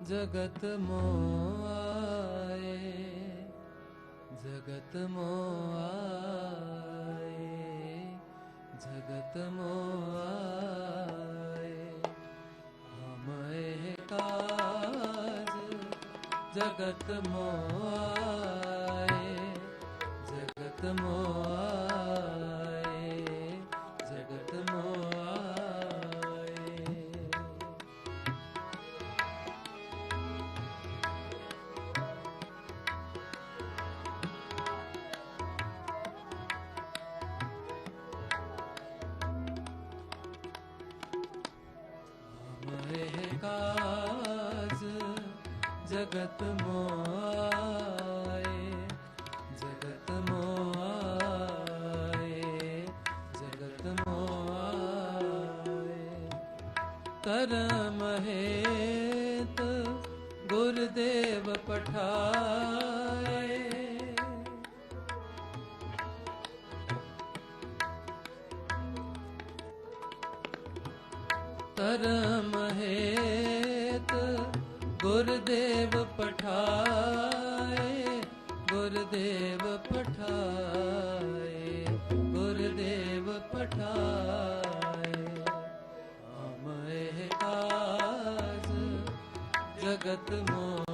ਜਗਤ ਮੋਹ ਆਏ ਜਗਤ ਮੋਹ ਆਏ ਜਗਤ ਮੋਹ ਆਏ ਹਮੇ ਕਾਜ ਜਗਤ ਮੋਹ ਰਹੇ ਕਾਜ ਜਗਤ ਮੋਏ ਜਗਤ ਮੋਏ ਜਗਤ ਮੋਏ ਕਰਮ ਹੇਤ ਗੁਰਦੇਵ ਪਠਾਏ ਧਰਮ ਹੇਤ ਗੁਰਦੇਵ ਪਠਾਏ ਗੁਰਦੇਵ ਪਠਾਏ ਗੁਰਦੇਵ ਪਠਾਏ। ਹਮੇ ਕਾਜ ਜਗਤ ਮੋ